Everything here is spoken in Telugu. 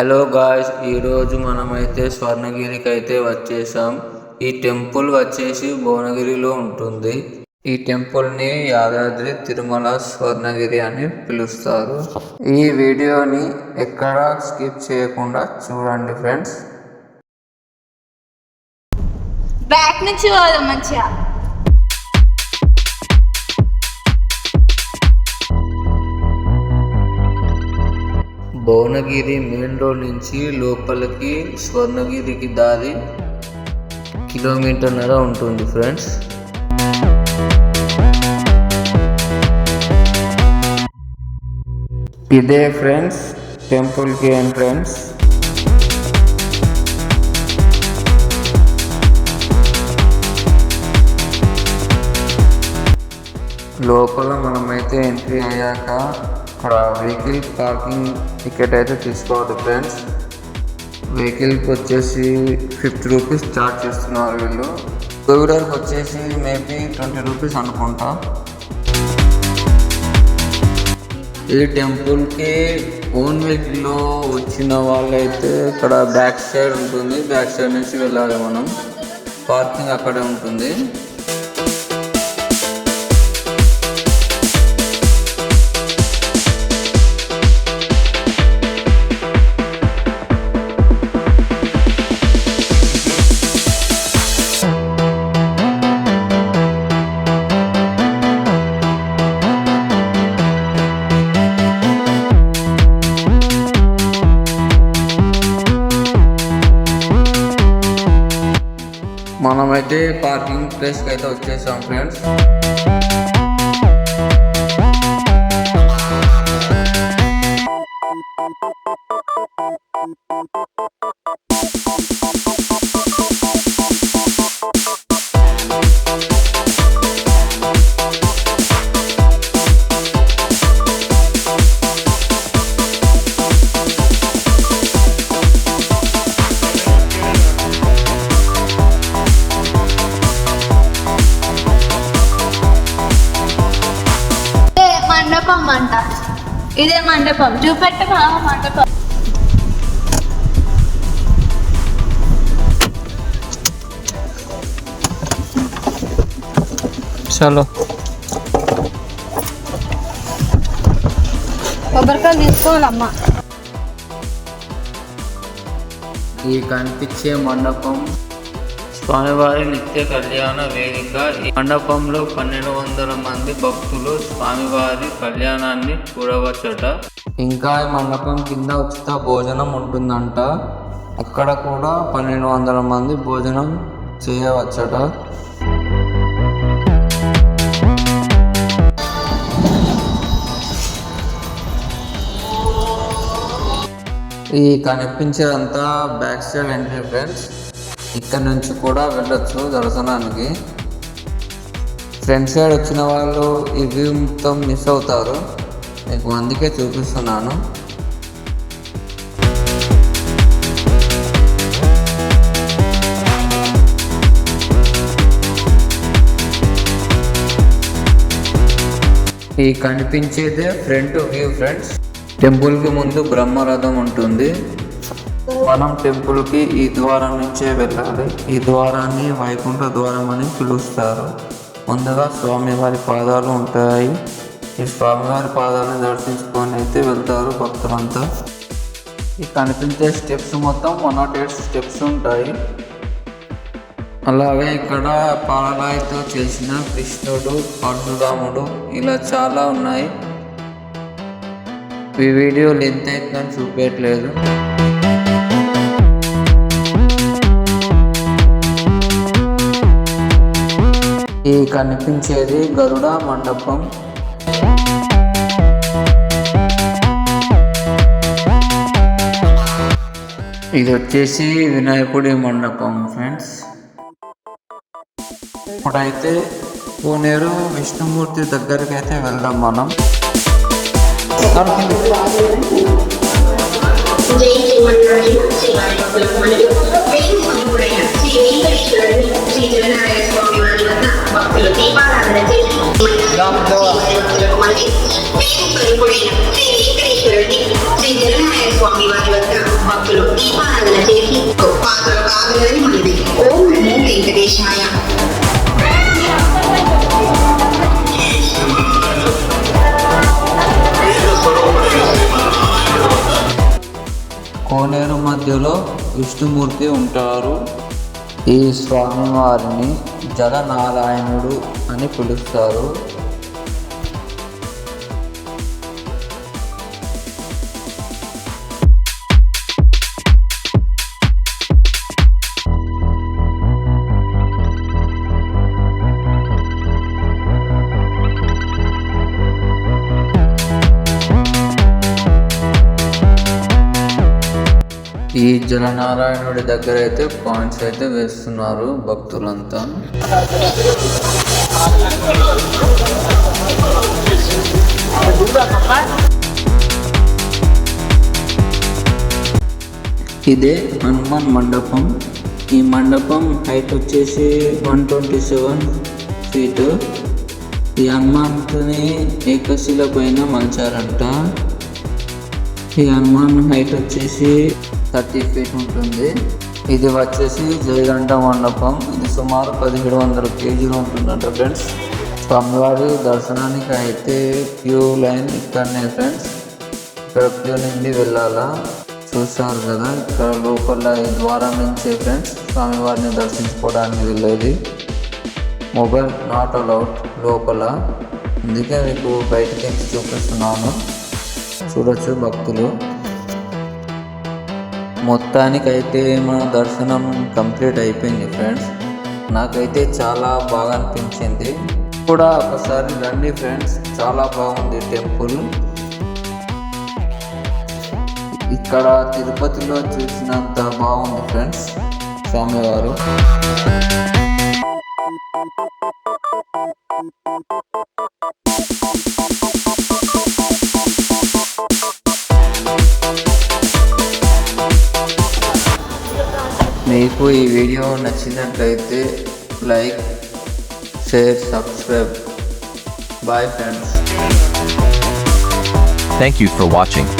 హలో గాయ్స్ ఈరోజు మనమైతే స్వర్ణగిరికి అయితే వచ్చేసాం. ఈ టెంపుల్ వచ్చేసి భువనగిరిలో ఉంటుంది. ఈ టెంపుల్ని యాదాద్రి తిరుమల స్వర్ణగిరి అని పిలుస్తారు. ఈ వీడియోని ఎక్కడ స్కిప్ చేయకుండా చూడండి ఫ్రెండ్స్. బ్యాక్ నుంచి మంచిగా. భువనగిరి మెయిన్ రోడ్ నుంచి లోపలికి స్వర్ణగిరికి దారి కిలోమీటర్న్నర ఉంటుంది ఫ్రెండ్స్. ఇదే ఫ్రెండ్స్ టెంపుల్కి ఎంట్రన్స్. లోపల మనమైతే ఎంట్రీ అయ్యాక అక్కడ వెహికల్ పార్కింగ్ టికెట్ అయితే తీసుకోవద్దు ఫ్రెండ్స్ వెహికల్కి వచ్చేసి ఫిఫ్టీ రూపీస్ ఛార్జ్ చేస్తున్నారు వీళ్ళు. టూ వీలర్కి వచ్చేసి మేబీ ట్వంటీ రూపీస్ అనుకుంటా. ఈ టెంపుల్కి ఓన్ వెహికల్లో వచ్చిన వాళ్ళైతే ఇక్కడ బ్యాక్ సైడ్ ఉంటుంది. బ్యాక్ సైడ్ నుంచి వెళ్ళాలి మనం. పార్కింగ్ అక్కడే ఉంటుంది. మనమైతే పార్కింగ్ ప్లేస్కి అయితే వచ్చేసాం ఫ్రెండ్స్ ఇదే మండపం అంట. ఇదే మండపం. చూపెట్ట మామ మండపం? చలో. కొబ్బరికాయలు తీసుకోవాలమ్మా. ఈ కనిపించే మండపం స్వామివారి నిత్య కళ్యాణ వేదిక. ఈ మండపంలో పన్నెండు వందల మంది భక్తులు స్వామివారి కళ్యాణాన్ని చూడవచ్చట. ఇంకా ఈ మండపం కింద ఉచిత భోజనం ఉంటుందంట. అక్కడ కూడా పన్నెండు వందల మంది భోజనం చేయవచ్చట. ఈ కనిపించేదంతా బ్యాక్ సైడ్ ఎంట్రీ ఫ్రెండ్స్. ఇక్కడ నుంచి కూడా వెళ్ళొచ్చు దర్శనానికి. ఫ్రంట్ సైడ్ వచ్చిన వాళ్ళు ఈ వ్యూ మొత్తం మిస్ అవుతారు. మీకు అందుకే చూపిస్తున్నాను. ఈ కనిపించేదే ఫ్రంట్ వ్యూ ఫ్రెండ్స్. టెంపుల్కి ముందు బ్రహ్మరథం ఉంటుంది. మనం టెంపుల్కి ఈ ద్వారం నుంచే వెళ్ళాలి. ఈ ద్వారాన్ని వైకుంఠ ద్వారం అని పిలుస్తారు. ముందుగా స్వామివారి పాదాలు ఉంటాయి. ఈ స్వామివారి పాదాలను దర్శించుకొని అయితే వెళ్తారు భక్తులంతా. ఈ కనిపించే స్టెప్స్ మొత్తం వన్ నాట్ ఎయిట్ స్టెప్స్ ఉంటాయి. అలాగే ఇక్కడ పాలరాయితో చేసిన కృష్ణుడు పరశురాముడు ఇలా చాలా ఉన్నాయి. ఈ వీడియో లెంత్ అయితే చూపించట్లేదు ఈ కనిపించేది గరుడ మండపం ఇది వచ్చేసి వినాయకుడి మండపం ఫ్రెండ్స్ ఇప్పుడైతే కోనేరు విష్ణుమూర్తి దగ్గరికి అయితే వెళ్దాం మనం జై మధ్యలో విష్ణుమూర్తి ఉంటారు. ఈ స్వామివారిని జలనారాయణుడు అని పిలుస్తారు. ఈ జలనారాయణుడి దగ్గర అయితే పాయింట్స్ అయితే వేస్తున్నారు భక్తులంతా. ఇదే హనుమాన్ మండపం. ఈ మండపం హైట్ వచ్చేసి వన్ ట్వంటీ సెవెన్ ఫీట్. ఈ హనుమంతుని ఏకశిల పైన మలిచారంట ఈ హనుమాన్ హైట్ వచ్చేసి థర్టీ ఫీట్ ఉంటుంది. ఇది వచ్చేసి జయగంట మండపం. ఇది సుమారు పదిహేడు వందల కేజీలు ఉంటుందంట ఫ్రెండ్స్. స్వామివారి దర్శనానికి అయితే క్యూ లైన్ ఇక్కడనే ఫ్రెండ్స్. ఇక్కడ క్యూ నుండి వెళ్ళాలా? చూశారు కదా ఇక్కడ లోపల ఈ ద్వారం నుంచే ఫ్రెండ్స్ స్వామివారిని దర్శించుకోవడానికి వెళ్ళేది. మొబైల్ నాట్ అలౌడ్ లోపల. అందుకే మీకు బయటకి చూపిస్తున్నాను. చూడొచ్చు భక్తులు. మొత్తానికైతే మన దర్శనం కంప్లీట్ అయిపోయింది ఫ్రెండ్స్. నాకైతే చాలా బాగా అనిపించింది. కూడా ఒకసారి రండి ఫ్రెండ్స్. చాలా బాగుంది టెంపుల్. ఇక్కడ తిరుపతిలో చూసినంత బాగుంది ఫ్రెండ్స్. స్వామివారు. మీకు ఈ వీడియో నచ్చినట్లయితే like share subscribe. Bye friends thank you for watching